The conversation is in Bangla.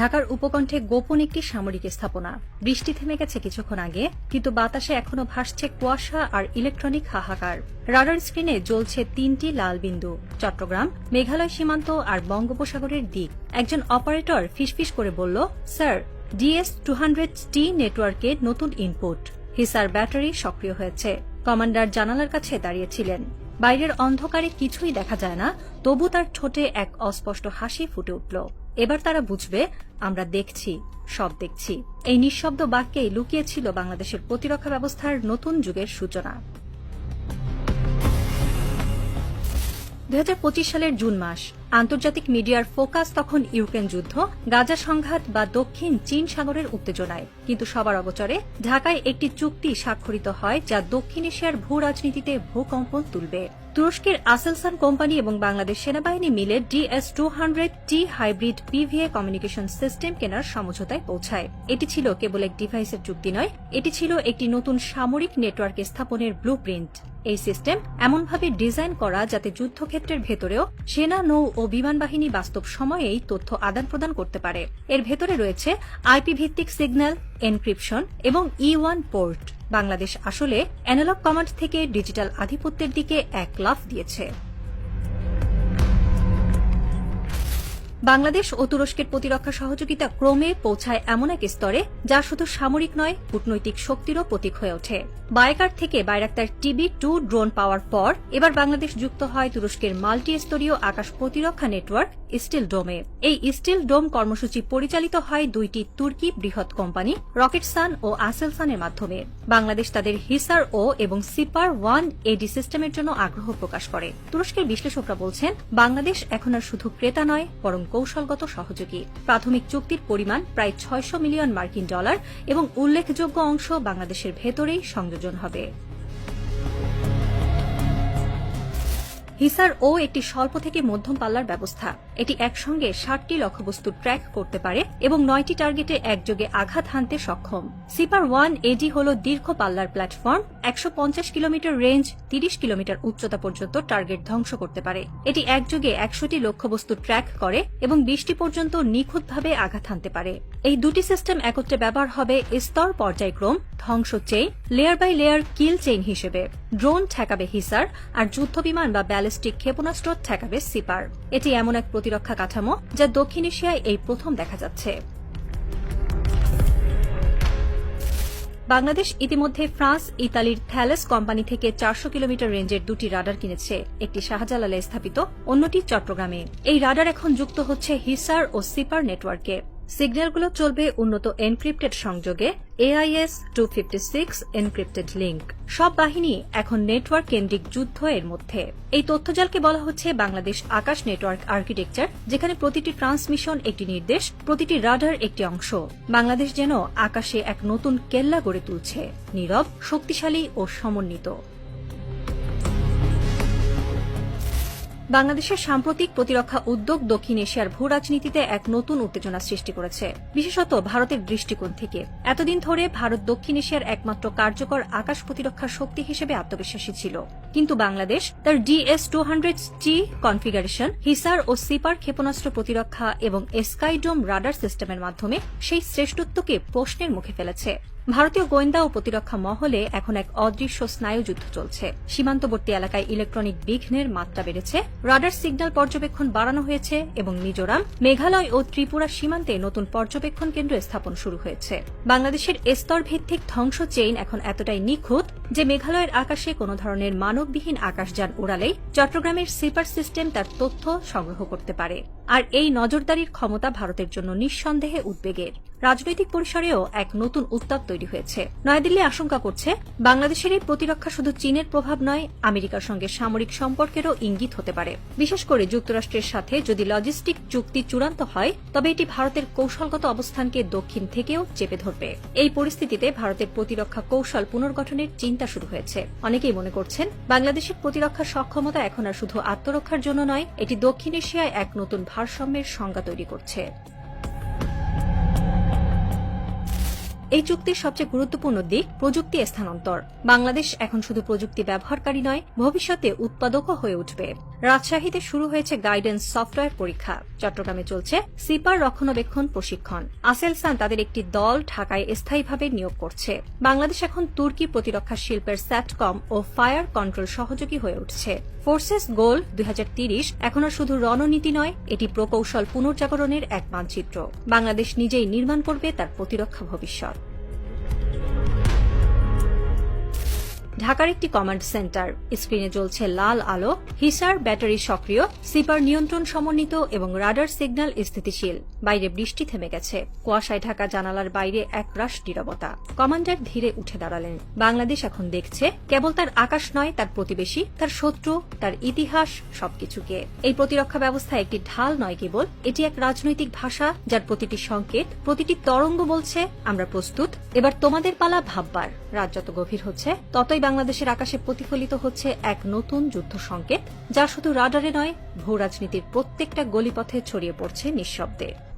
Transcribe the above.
ঢাকার উপকণ্ঠে গোপন একটি সামরিক স্থাপনা। বৃষ্টি থেমে গেছে কিছুক্ষণ আগে, কিন্তু বাতাসে এখনও ভাসছে কুয়াশা আর ইলেকট্রনিক হাহাকার। রাডার স্ক্রিনে জ্বলছে তিনটি লাল বিন্দু, চট্টগ্রাম, মেঘালয় সীমান্ত আর বঙ্গোপসাগরের দিক। একজন অপারেটর ফিসফিস করে বলল, sir DS two hundred T নেটওয়ার্কে নতুন ইনপুট। হিসার ব্যাটারি সক্রিয় হয়েছে। কমান্ডার জানালার কাছে দাঁড়িয়েছিলেন। বাইরের অন্ধকারে কিছুই দেখা যায় না, তবু তার ঠোঁটে এক অস্পষ্ট হাসি ফুটে উঠল। এবার তারা বুঝবে, আমরা দেখছি, সব দেখছি। এই নিঃশব্দ বাক্যেই লুকিয়েছিল বাংলাদেশের প্রতিরক্ষা ব্যবস্থার নতুন যুগের সূচনা। দুই হাজার পঁচিশ সালের জুন মাস, আন্তর্জাতিক মিডিয়ার ফোকাস তখন ইউক্রেন যুদ্ধ, গাজা সংঘাত বা দক্ষিণ চীন সাগরের উত্তেজনায়। কিন্তু সবার অবচরে ঢাকায় একটি চুক্তি স্বাক্ষরিত হয় যা দক্ষিণ এশিয়ার ভূ রাজনীতিতে ভূকম্পন তুলবে। তুরস্কের আসেলসান কোম্পানি এবং বাংলাদেশ সেনাবাহিনী মিলে DS two hundred T hybrid PVA communication system কেনার সমঝোতায় পৌঁছায়। এটি ছিল কেবল এক ডিভাইসের চুক্তি নয়, এটি ছিল একটি নতুন সামরিক নেটওয়ার্ক স্থাপনের ব্লু এই সিস্টেম এমনভাবে ডিজাইন করা যাতে যুদ্ধক্ষেত্রের ভেতরেও সেনা, নৌ ও বিমান বাহিনী বাস্তব সময়েই তথ্য আদান প্রদান করতে পারে। এর ভেতরে রয়েছে আইপি ভিত্তিক সিগন্যাল, এনক্রিপশন এবং ই ওয়ান পোর্ট। বাংলাদেশ আসলে অ্যানালগ কমান্ড থেকে ডিজিটাল আধিপত্যের দিকে এক লাফ দিয়েছে। বাংলাদেশ ও তুরস্কের প্রতিরক্ষা সহযোগিতা ক্রমে পৌঁছায় এমন এক স্তরে, যা শুধু সামরিক নয়, কূটনৈতিক শক্তিরও প্রতীক হয়ে ওঠে। বায়কার থেকে বাইরাক্তার টিবি টু ড্রোন পাওয়ার পর, এবার বাংলাদেশ যুক্ত হয় তুরস্কের মাল্টি স্তরীয় আকাশ প্রতিরক্ষা নেটওয়ার্ক স্টিল ডোমে। এই স্টিল ডোম কর্মসূচি পরিচালিত হয় দুইটি তুর্কি বৃহৎ কোম্পানি, রকেটসান ও আসেলসানের মাধ্যমে। বাংলাদেশ তাদের হিসার ও এবং সিপার ওয়ান এডি সিস্টেমের জন্য আগ্রহ প্রকাশ করে। তুরস্কের বিশ্লেষকরা বলছেন, বাংলাদেশ এখন আর শুধু ক্রেতা নয়, বরং কৌশলগত সহযোগী। প্রাথমিক চুক্তির পরিমাণ প্রায় ছয়শো মিলিয়ন মার্কিন ডলার এবং উল্লেখযোগ্য অংশ বাংলাদেশের ভেতরেই সংযোজন হবে। হিসার ও একটি স্বল্প থেকে মধ্যম পাল্লার ব্যবস্থা। এটি একসঙ্গে ষাটটি লক্ষ্যবস্তু ট্র্যাক করতে পারে এবং নয়টি টার্গেটে একযোগে আঘাত হানতে সক্ষম। সিপার ওয়ান এডি হল দীর্ঘ পাল্লার প্ল্যাটফর্ম, একশো পঞ্চাশ কিলোমিটার রেঞ্জ, তিরিশ কিলোমিটার উচ্চতা পর্যন্ত টার্গেট ধ্বংস করতে পারে। এটি একযোগে একশোটি লক্ষ্যবস্তু ট্র্যাক করে এবং বিশটি পর্যন্ত নিখুঁতভাবে আঘাত হানতে পারে। এই দুটি সিস্টেম একত্রে ব্যবহার হবে স্তর পর্যায়ক্রম, ধ্বংস chain, layer by layer kill chain হিসেবে। ড্রোন ঠেকাবে হিসার আর যুদ্ধবিমান বা ব্যালিস্টিক ক্ষেপণাস্ত্র ঠেকাবে সিপার। এটি এমন এক প্রতিরক্ষা কাঠামো যা দক্ষিণ এশিয়ায় এই প্রথম দেখা যাচ্ছে। বাংলাদেশ ইতিমধ্যে ফ্রান্স, ইতালির থ্যালেস কোম্পানি থেকে চারশো কিলোমিটার রেঞ্জের দুটি রাডার কিনেছে। একটি শাহজালালে স্থাপিত, অন্যটি চট্টগ্রামে। এই রাডার এখন যুক্ত হচ্ছে হিসার ও সিপার নেটওয়ার্কে। সিগন্যালগুলো চলবে উন্নত এনক্রিপ্টেড সংযোগে AIS two fifty six encrypted link সব বাহিনী এখন নেটওয়ার্ক কেন্দ্রিক যুদ্ধ এর মধ্যে। এই তথ্যজালকে বলা হচ্ছে বাংলাদেশ আকাশ নেটওয়ার্ক আর্কিটেকচার যেখানে প্রতিটি ট্রান্সমিশন একটি নির্দেশ, প্রতিটি রাডার একটি অংশ। বাংলাদেশ যেন আকাশে এক নতুন কেল্লা গড়ে তুলছে। নীরব, শক্তিশালী ও সমন্বিত। বাংলাদেশের সাম্প্রতিক প্রতিরক্ষা উদ্যোগ দক্ষিণ এশিয়ার ভূ রাজনীতিতে এক নতুন উত্তেজনা সৃষ্টি করেছে, বিশেষত ভারতের দৃষ্টিকোণ থেকে। এতদিন ধরে ভারত দক্ষিণ এশিয়ার একমাত্র কার্যকর আকাশ প্রতিরক্ষা শক্তি হিসেবে আত্মবিশ্বাসী ছিল। কিন্তু বাংলাদেশ তার DS two hundred G configuration, Hisar ও সিপার ক্ষেপণাস্ত্র প্রতিরক্ষা এবং স্কাইডোম রাডার সিস্টেমের মাধ্যমে সেই শ্রেষ্ঠত্বকে প্রশ্নের মুখে ফেলেছে। ভারতীয় গোয়েন্দা ও প্রতিরক্ষা মহলে এখন এক অদৃশ্য স্নায়ুযুদ্ধ চলছে। সীমান্তবর্তী এলাকায় ইলেকট্রনিক বিঘ্নের মাত্রা বেড়েছে, রাডার সিগন্যাল পর্যবেক্ষণ বাড়ানো হয়েছে এবং মিজোরাম, মেঘালয় ও ত্রিপুরা সীমান্তে নতুন পর্যবেক্ষণ কেন্দ্র স্থাপন শুরু হয়েছে। বাংলাদেশের স্তর ভিত্তিক ধ্বংস চেইন এখন এতটাই নিখুঁত যে মেঘালয়ের আকাশে কোনো ধরনের মানববিহীন আকাশযান উড়ালেই চট্টগ্রামের সিপার সিস্টেম তার তথ্য সংগ্রহ করতে পারে। আর এই নজরদারির ক্ষমতা ভারতের জন্য নিঃসন্দেহে উদ্বেগের। রাজনৈতিক পরিসরেও এক নতুন উত্তাপ তৈরি হয়েছে। নয়াদিল্লি আশঙ্কা করছে, বাংলাদেশের এই প্রতিরক্ষা শুধু চীনের প্রভাব নয়, আমেরিকার সঙ্গে সামরিক সম্পর্কেরও ইঙ্গিত হতে পারে। বিশেষ করে যুক্তরাষ্ট্রের সাথে যদি লজিস্টিক চুক্তি চূড়ান্ত হয়, তবে এটি ভারতের কৌশলগত অবস্থানকে দক্ষিণ থেকেও চেপে ধরবে। এই পরিস্থিতিতে ভারতের প্রতিরক্ষা কৌশল পুনর্গঠনের চিন্তা শুরু হয়েছে। অনেকেই মনে করছেন, বাংলাদেশের প্রতিরক্ষা সক্ষমতা এখন আর শুধু আত্মরক্ষার জন্য নয়, এটি দক্ষিণ এশিয়ায় এক নতুন ভারসাম্যের সংজ্ঞা তৈরি করছে। এই চুক্তির সবচেয়ে গুরুত্বপূর্ণ দিক প্রযুক্তি স্থানান্তর। বাংলাদেশ এখন শুধু প্রযুক্তি ব্যবহারকারী নয়, ভবিষ্যতে উৎপাদকও হয়ে উঠবে। রাজশাহীতে শুরু হয়েছে গাইডেন্স সফটওয়্যার পরীক্ষা। চট্টগ্রামে চলছে সিপার রক্ষণাবেক্ষণ প্রশিক্ষণ। আসেলসান তাদের একটি দল ঢাকায় স্থায়ীভাবে নিয়োগ করছে। বাংলাদেশ এখন তুর্কি প্রতিরক্ষা শিল্পের স্যাটকম ও ফায়ার কন্ট্রোল সহযোগী হয়ে উঠছে। ফোর্সেস গোল দুই এখন আর শুধু রণনীতি নয়, এটি প্রকৌশল পুনর্জাগরণের এক মানচিত্র। বাংলাদেশ নিজেই নির্মাণ করবে তার প্রতিরক্ষা ভবিষ্যৎ। ঢাকার একটি কমান্ড সেন্টার স্ক্রিনে জ্বলছে লাল আলো। হিসার ব্যাটারি সক্রিয়। সিপার নিয়ন্ত্রণ সমন্বিত এবং রাডার সিগন্যাল স্থিতিশীল। বাইরে বৃষ্টি থেমে গেছে। কুয়াশায় ঢাকা জানালার বাইরে এক রাশ নীরবতা। কমান্ডার ধীরে উঠে দাঁড়ালেন। বাংলাদেশ এখন দেখছে, কেবল তার আকাশ নয়, তার প্রতিবেশী, তার শত্রু, তার ইতিহাস, সবকিছুকে। এই প্রতিরক্ষা ব্যবস্থা একটি ঢাল নয় কেবল, এটি এক রাজনৈতিক ভাষা, যার প্রতিটি সংকেত, প্রতিটি তরঙ্গ বলছে, আমরা প্রস্তুত। এবার তোমাদের পালা ভাববার রাত যত গভীর হচ্ছে, ততই বাংলাদেশের আকাশে প্রতিফলিত হচ্ছে এক নতুন যুদ্ধ সংকেত, যা শুধু রাডারে নয় ভূ রাজনীতির প্রত্যেকটা গলিপথে ছড়িয়ে পড়ছে নিঃশব্দে।